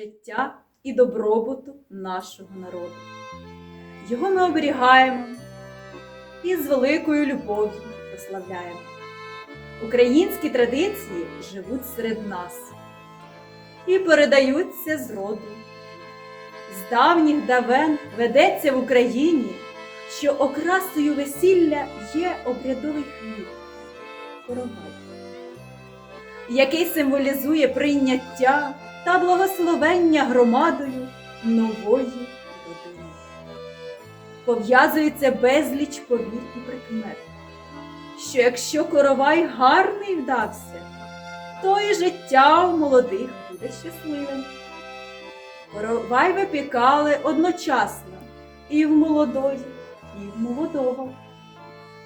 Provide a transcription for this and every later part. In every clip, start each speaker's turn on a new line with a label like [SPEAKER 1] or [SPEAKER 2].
[SPEAKER 1] життя і добробуту нашого народу. Його ми оберігаємо і з великою любов'ю прославляємо. Українські традиції живуть серед нас і передаються з роду. З давніх давен ведеться в Україні, що окрасою весілля є обрядовий хліб коровай, який символізує прийняття та благословення громадою нової родини. Пов'язується безліч повір і прикмет, що якщо коровай гарний вдався, то і життя у молодих буде щасливим. Коровай випікали одночасно і в молодої, і в молодого,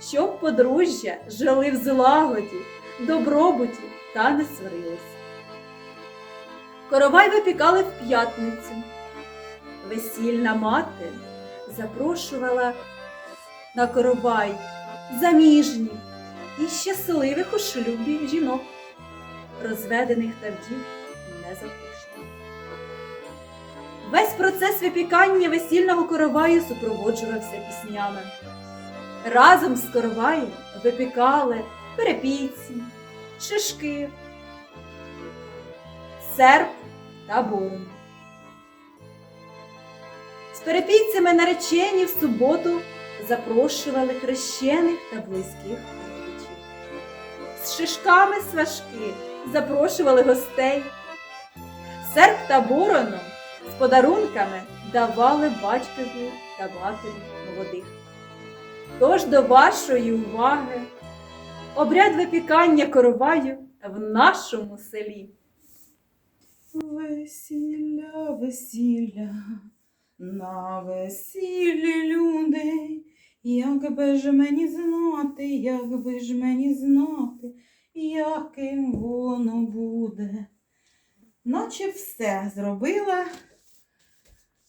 [SPEAKER 1] щоб подружжя жили в злагоді, добробуті та не сварилися. Коровай випікали в п'ятницю. Весільна мати запрошувала на коровай заміжніх і щасливих у шлюбі жінок, розведених та вдів не запрошували. Весь процес випікання весільного короваю супроводжувався піснями. Разом з короваєм випікали перепійці, шишки, серп та борон. З перепійцями наречені в суботу запрошували хрещених та близьких родичів. З шишками сважки запрошували гостей. Серп та борону з подарунками давали батькові та матері молодих. Тож до вашої уваги обряд випікання короваю в нашому селі.
[SPEAKER 2] Весілля, весілля, на весіллі люди, як би ж мені знати, як би ж мені знати, яким воно буде. Наче все зробила,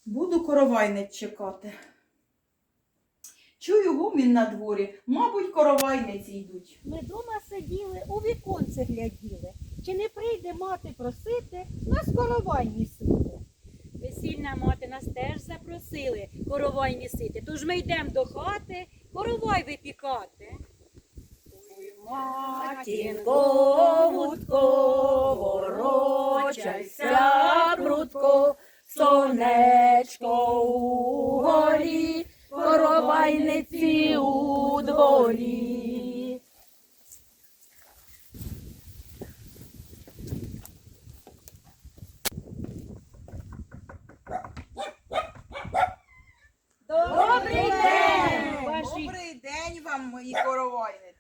[SPEAKER 2] буду коровайниць чекати. Чую гомін на дворі, мабуть, коровайниці йдуть.
[SPEAKER 3] Ми дома сиділи, у віконце гляділи. Чи не прийде мати просити, нас коровай місити. Весільна мати нас теж запросили коровай місити. Тож ми йдемо до хати, коровай випікати.
[SPEAKER 4] Матінко, вудко, ворочайся, прудко, сонечко у горі, коровайниці у дворі.
[SPEAKER 3] Добрий день!
[SPEAKER 4] Ваші
[SPEAKER 2] Добрий день вам, мої коровайниці.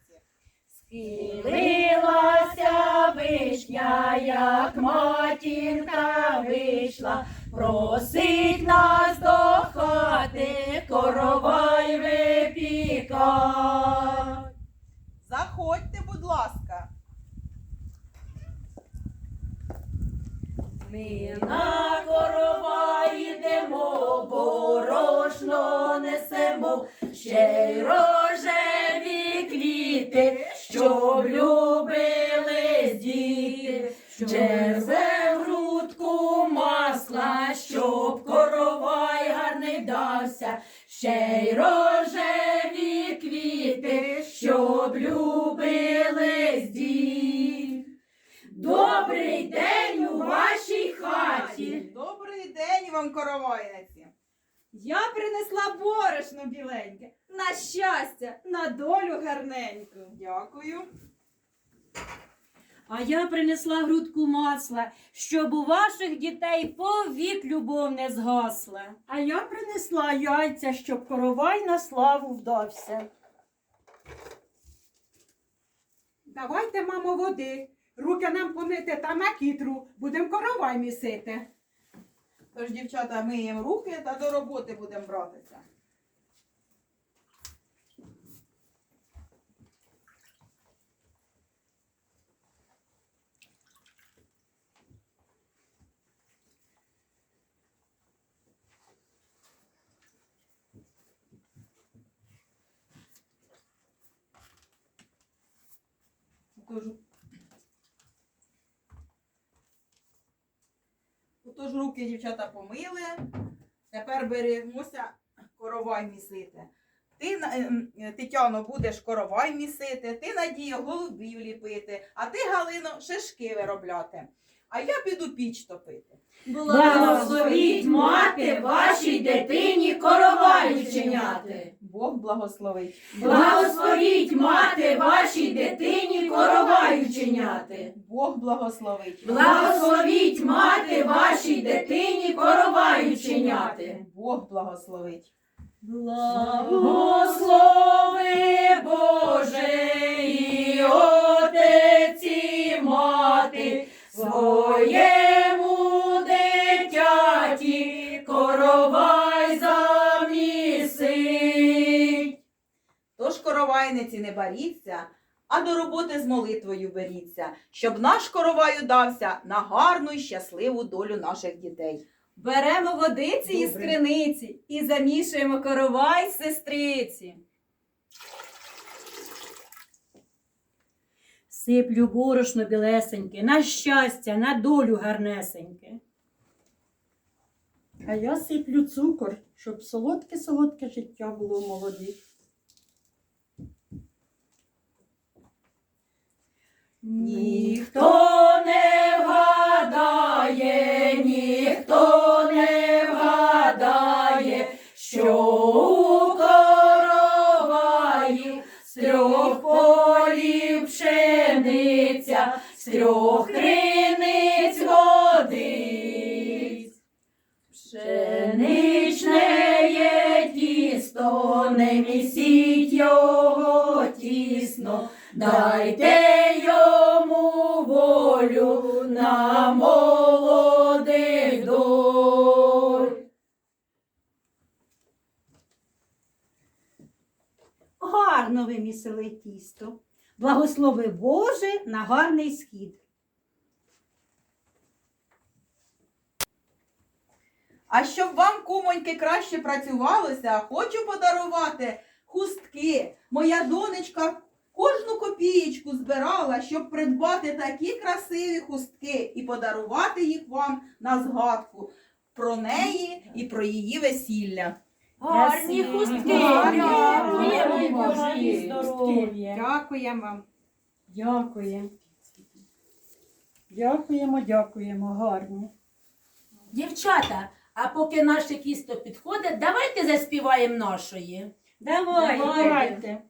[SPEAKER 4] Схилилася вишня, як матінка вийшла, просить нас до хати, коровай випікать.
[SPEAKER 2] Заходьте, будь ласка.
[SPEAKER 4] Ми на корова йдемо, борошно несемо, ще й рожеві квіти, щоб любили
[SPEAKER 1] Я принесла борошно біленьке, на щастя, на долю гарненьку.
[SPEAKER 2] Дякую.
[SPEAKER 3] А я принесла грудку масла, щоб у ваших дітей повік любов не згасла.
[SPEAKER 5] А я принесла яйця, щоб коровай на славу вдався. Давайте, мамо, води. Руки нам помити та на кітру. Будемо коровай місити.
[SPEAKER 2] Тож, дівчата, миємо руки та до роботи будемо братися. Руки дівчата помили. Тепер беремося коровай місити. Ти, ем, е, Тетяно, будеш коровай місити, ти, Надія, голубів ліпити, а ти, Галино, шишки виробляти. А я піду піч топити.
[SPEAKER 4] Благословіть мати вашій дитині короваю вчиняти.
[SPEAKER 2] Бог благословить.
[SPEAKER 4] Благословіть мати вашій дитині короваю вчиняти.
[SPEAKER 2] Бог благословить.
[SPEAKER 4] Благословіть мати вашій дитині короваю вчиняти.
[SPEAKER 2] Бог благословить.
[SPEAKER 4] Благослови Боже і отець і мати своєму дитяті коровай замісить.
[SPEAKER 2] Тож, коровайниці, не баріться, а до роботи з молитвою беріться, щоб наш коровай удався на гарну і щасливу долю наших дітей.
[SPEAKER 1] Беремо водиці із криниці і замішуємо коровай сестриці.
[SPEAKER 3] Сиплю борошно білесеньке, на щастя, на долю гарнесеньке.
[SPEAKER 6] А я сиплю цукор, щоб солодке-солодке життя було у молодих.
[SPEAKER 4] Ніхто не вгадає, ніхто не вгадає, що у короваї з трьох полів пшениця, з трьох криниць водиць. Пшеничне є тісто, не місіть його тісно, дайте
[SPEAKER 3] Гарно вимісили тісто. Благослови Боже на гарний схід.
[SPEAKER 2] А щоб вам, кумоньки, краще працювалося, хочу подарувати хустки. Моя донечка кожну копієчку збирала, щоб придбати такі красиві хустки і подарувати їх вам на згадку про неї і про її весілля.
[SPEAKER 4] Гарні хустки,
[SPEAKER 6] Гарні,
[SPEAKER 4] дякуємо
[SPEAKER 6] гарні здоров'я.
[SPEAKER 5] Дякуємо вам.
[SPEAKER 6] Дякуємо. Дякуємо, дякуємо, гарні.
[SPEAKER 4] Дівчата, а поки наше тісто підходить, давайте заспіваємо нашої.
[SPEAKER 3] Давай,
[SPEAKER 6] Давайте.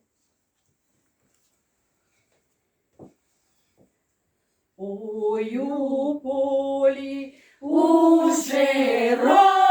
[SPEAKER 4] Ой у полі у широкому,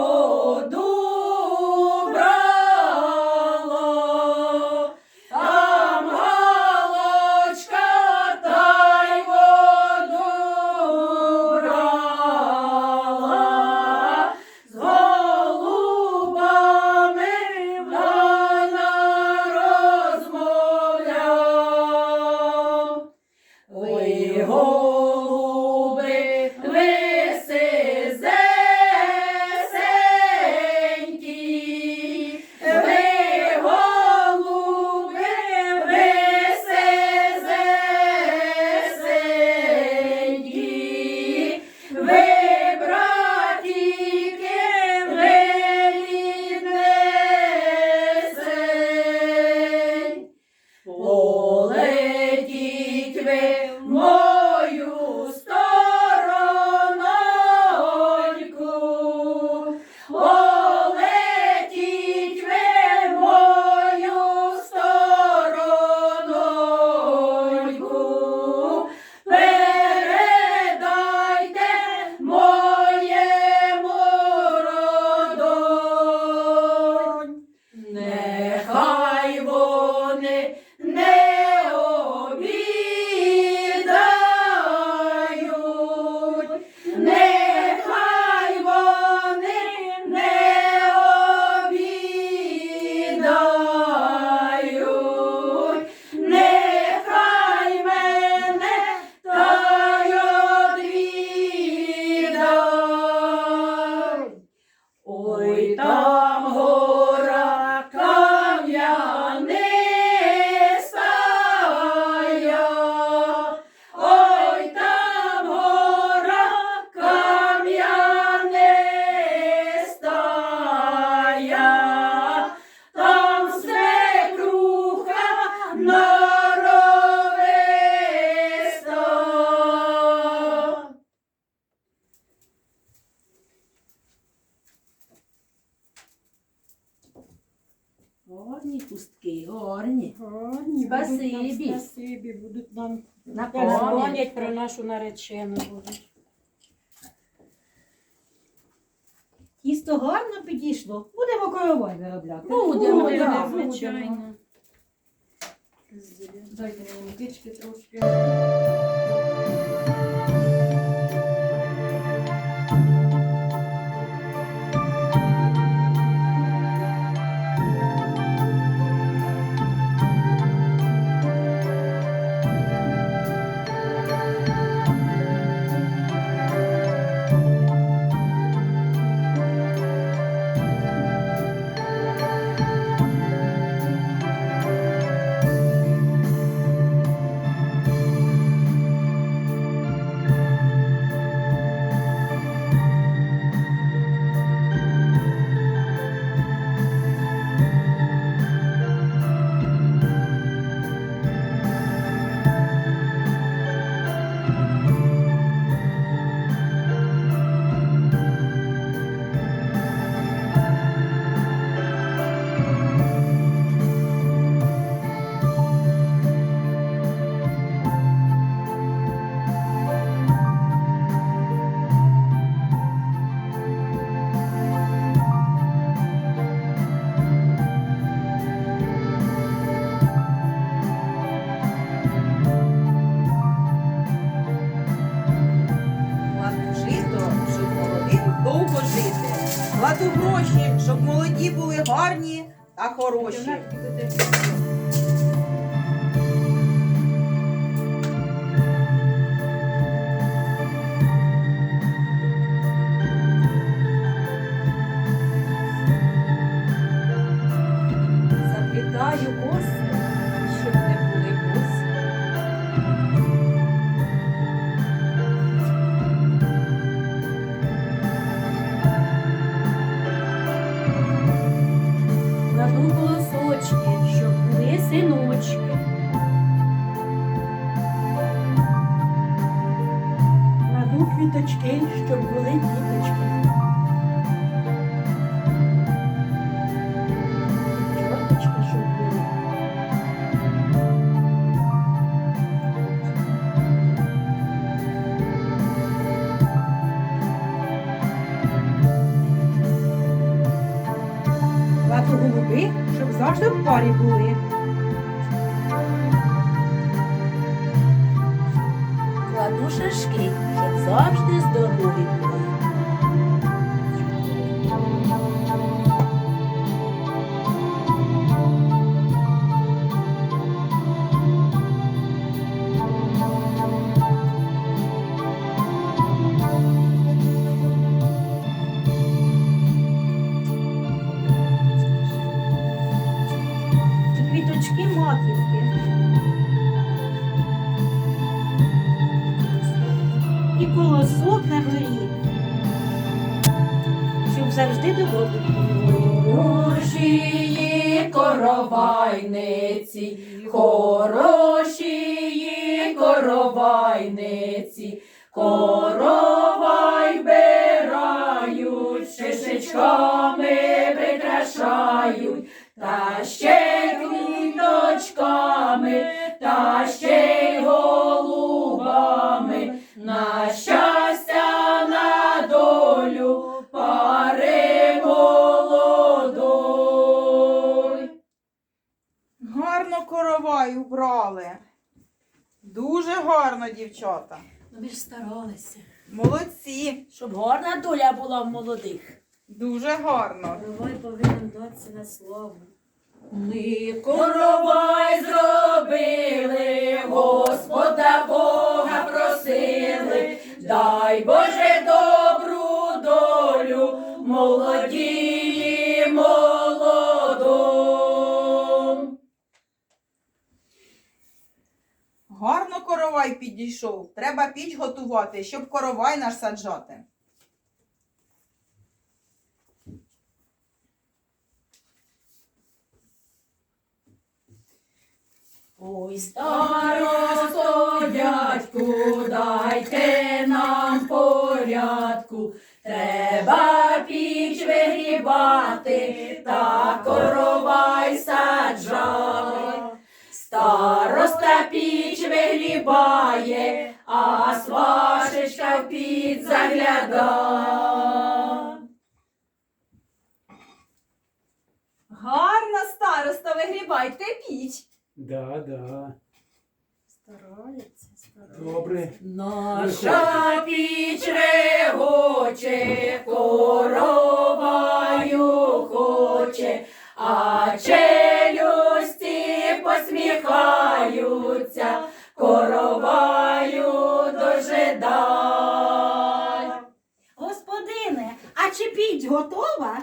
[SPEAKER 3] more.
[SPEAKER 4] Пам'ять.
[SPEAKER 3] дзвонять про нашу наречену.
[SPEAKER 7] Тісто гарно підійшло. Будемо коровай виробляти.
[SPEAKER 4] Будемо,
[SPEAKER 3] Будемо,
[SPEAKER 4] да,
[SPEAKER 3] звичайно.
[SPEAKER 1] Дайте мені трошки.
[SPEAKER 2] Гроші, щоб молоді були гарні та хороші.
[SPEAKER 1] Щоб
[SPEAKER 5] завжди
[SPEAKER 4] Завжди
[SPEAKER 7] доводити.
[SPEAKER 4] Хороші коровайниці, хороші коровайниці, коровай
[SPEAKER 2] коровай убрали. Дуже гарно, дівчата.
[SPEAKER 4] Ну ви ж старалися,
[SPEAKER 2] Молодці.
[SPEAKER 4] щоб гарна доля була в молодих.
[SPEAKER 2] Дуже гарно.
[SPEAKER 3] Коровай повинен датися на славу.
[SPEAKER 4] Ми коровай зробили, Господа Бога просили, дай Боже добру долю, молодії
[SPEAKER 2] Гарно коровай підійшов. Треба піч готувати, щоб коровай наш саджати.
[SPEAKER 4] Ой, старосто, дядьку, дайте нам порядку, треба піч вигрібати, та коровай саджати. Староста піч вигрібає, а свашечка в піч загляда.
[SPEAKER 1] Гарна староста, вигрібайте піч.
[SPEAKER 8] Да, да.
[SPEAKER 6] Старається, старається.
[SPEAKER 8] Добре.
[SPEAKER 4] Наша піч регоче, короваю хоче, а челюсті посміхаються, короваю дожидай.
[SPEAKER 7] Господине, а чи піч готова?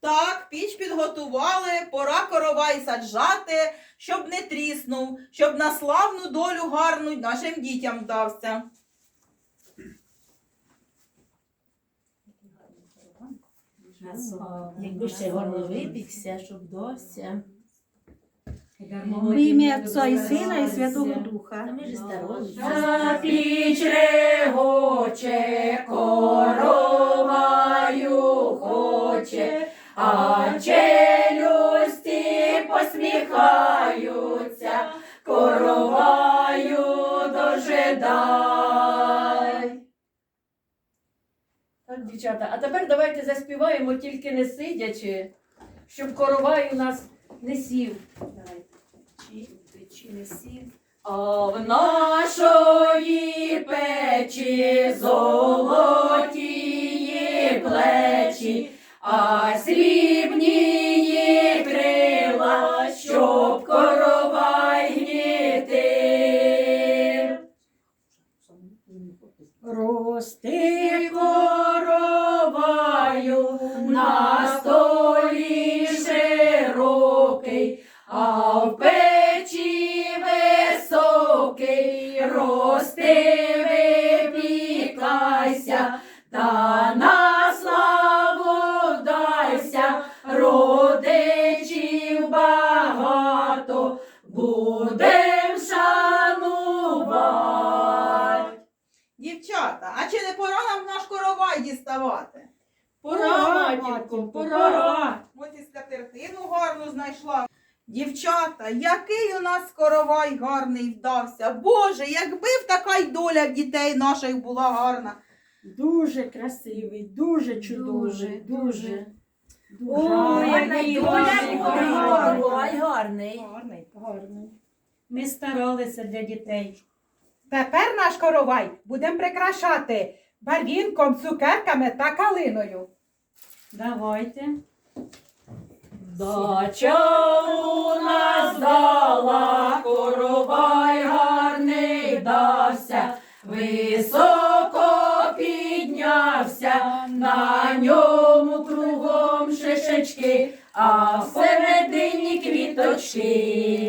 [SPEAKER 2] Так, піч підготували, пора коровай саджати, щоб не тріснув, щоб на славну долю гарну нашим дітям вдався.
[SPEAKER 4] Якби ще горло випікся, щоб довся.
[SPEAKER 7] В ім'я Отця і Сина і Святого Духа.
[SPEAKER 4] Та ми ж старої. За піч регоче, короваю хоче, а челюсті посміхаються, короваю дожидай.
[SPEAKER 9] Так, дівчата, а тепер давайте заспіваємо тільки не сидячи, щоб коровай у нас не сів. Давайте. Чи.
[SPEAKER 4] А в нашої печі золотії плечі, а срібні крила, щоб коровай гнітив.
[SPEAKER 6] Рости
[SPEAKER 2] Дівчата, який у нас коровай гарний вдався. Боже, якби в така й доля в дітей наших була гарна.
[SPEAKER 6] дуже красивий, дуже чудовий, дуже. Дуже
[SPEAKER 7] Ой,
[SPEAKER 6] гарний.
[SPEAKER 7] який
[SPEAKER 4] Доля
[SPEAKER 7] гарний
[SPEAKER 4] коровай. гарний.
[SPEAKER 6] Гарний, гарний.
[SPEAKER 7] Ми старалися для дітей.
[SPEAKER 5] Тепер наш коровай будемо прикрашати барвінком, цукерками та калиною.
[SPEAKER 7] Давайте.
[SPEAKER 4] Дача у нас дала, коровай гарний дався, високо піднявся, на ньому кругом шишечки, а всередині квіточки.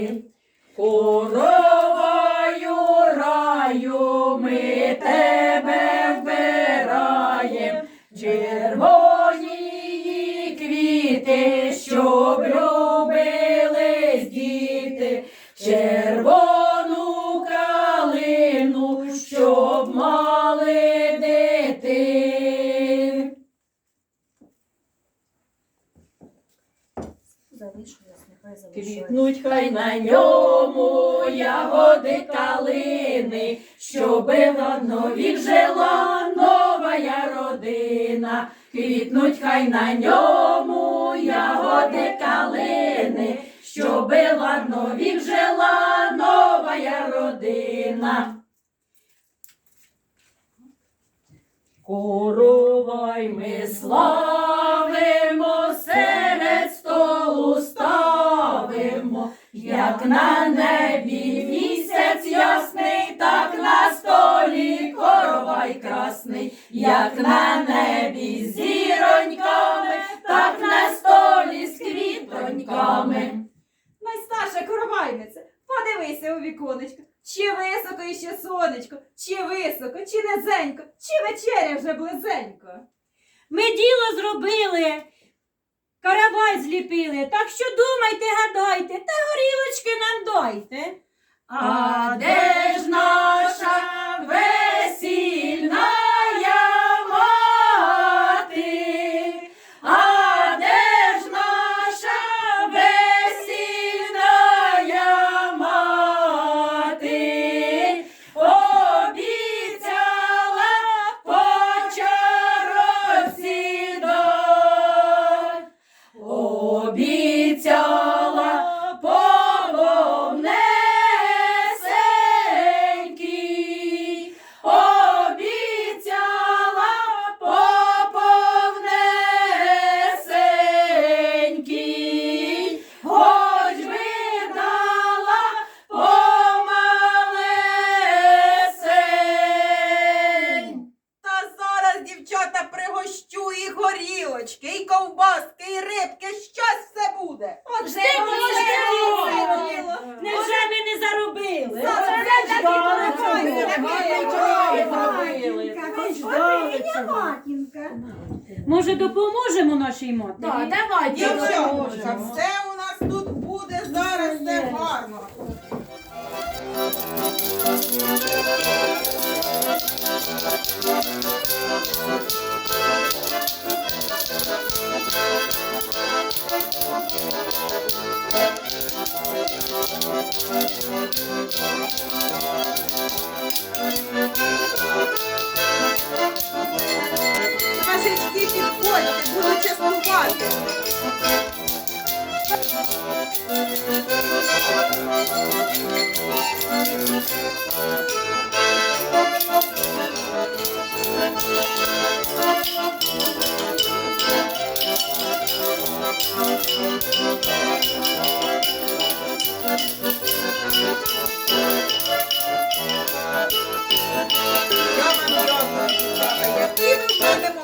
[SPEAKER 4] Родина. Квітнуть хай на ньому ягоди калини, щоби ладно вік жила новая родина. Коровай ми славимо, серед столу ставимо, як на небі місяць ясний, так на столі коровай красний, як на небі з зіроньками, так на столі з квітоньками.
[SPEAKER 1] Найстарша коровайниця, подивися у віконечко. Чи високо іще сонечко, чи високо, чи низенько, чи вечеря вже близенько.
[SPEAKER 7] Ми діло зробили. Каравай зліпили. Так що думайте, гадайте, та горілочки нам дайте.
[SPEAKER 4] А де ж наша весільна
[SPEAKER 2] частувати. Я вам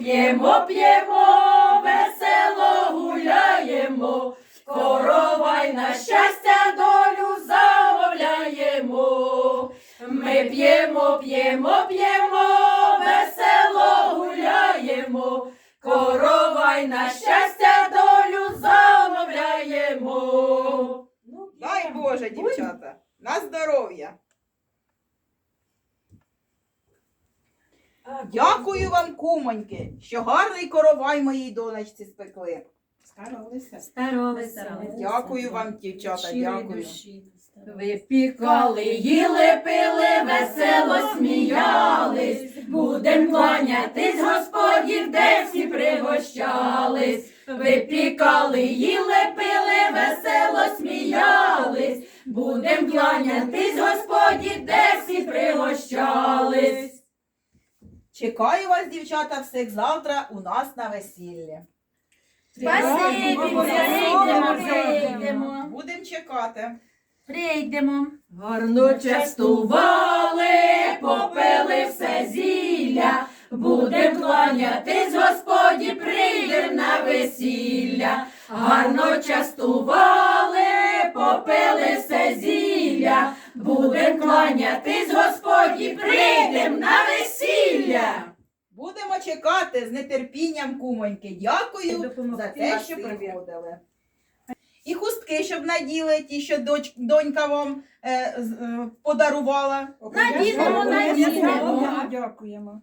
[SPEAKER 4] П'ємо, п'ємо, п'ємо, весело гуляємо, коровай на щастя долю замовляємо. Ми п'ємо, п'ємо, п'ємо, весело гуляємо, коровай на щастя долю замовляємо.
[SPEAKER 2] Дай Боже, дівчата, на здоров'я. Дякую вам, кумоньки, що гарний коровай моїй донечці спекли.
[SPEAKER 10] Старалися.
[SPEAKER 3] Старалися.
[SPEAKER 2] Дякую вам, дівчата, дякую.
[SPEAKER 4] Випікали, їли, пили, весело сміялись. Будем кланятись, господів, де всі пригощались. Випікали, їли, пили, весело сміялись. Будем кланятись, господів, де всі пригощались.
[SPEAKER 2] Чекаю вас, дівчата, всіх завтра у нас на весіллі.
[SPEAKER 5] Спасибі, прийдемо, прийдемо.
[SPEAKER 2] Будемо чекати.
[SPEAKER 5] Прийдемо.
[SPEAKER 4] Гарно частували, попили все зілля. Будем кланятись, Господі, прийдем на весілля. Гарно частували, попили все зілля. Будем кланятись, Господі, прийдем на весілля.
[SPEAKER 2] Будемо чекати з нетерпінням, кумоньки. Дякую за те, що приходили. І хустки, щоб наділи, ті, що доч, донька вам е, з- е, подарувала.
[SPEAKER 5] Надінемо, надінемо.
[SPEAKER 11] Дякуємо.